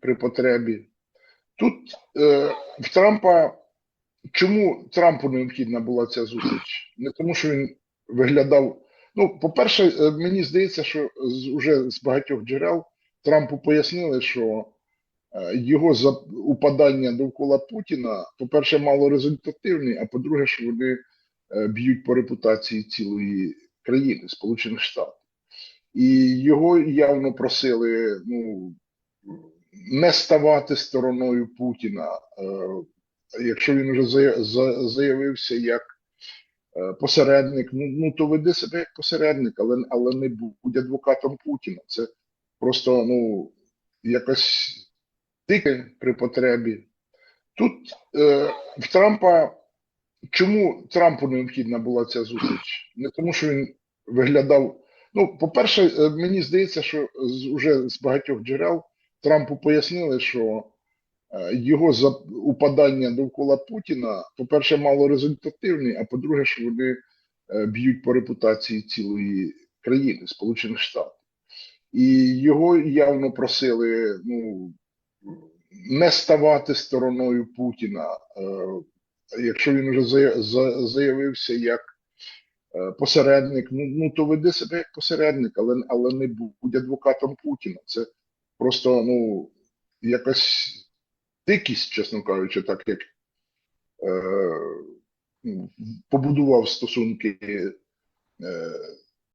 при потребі. Тут е, в Трампа чому Трампу необхідна була ця зустріч? Не тому, що він виглядав. Ну, по-перше, е, мені здається, що з, уже з багатьох джерел Трампу пояснили, що е, його упадання довкола Путіна, по-перше, мало результативні, а по-друге, що вони е, б'ють по репутації цілої країни, Сполучених Штатів. І його явно просили ну, не ставати стороною Путіна. Е, Якщо він вже заявився як е, посередник, ну, ну то веди себе як посередник, але, але не будь адвокатом Путіна. Це просто ну, якось тільки при потребі. Тут е, в Трампа чому Трампу необхідна була ця зустріч? Не тому, що він виглядав. Ну, по-перше, е, мені здається, що з, уже з багатьох джерел Трампу пояснили, що е, його упадання довкола Путіна, по-перше, мало результативні, а по-друге, що вони е, б'ють по репутації цілої країни, Сполучених Штатів. І його явно просили ну, не ставати стороною Путіна. Е, Якщо він вже за- заявився як посередник, ну, ну то веди себе як посередник, але, але не будь адвокатом Путіна. Це просто ну, якась дикість, чесно кажучи, так як е, ну, побудував стосунки е,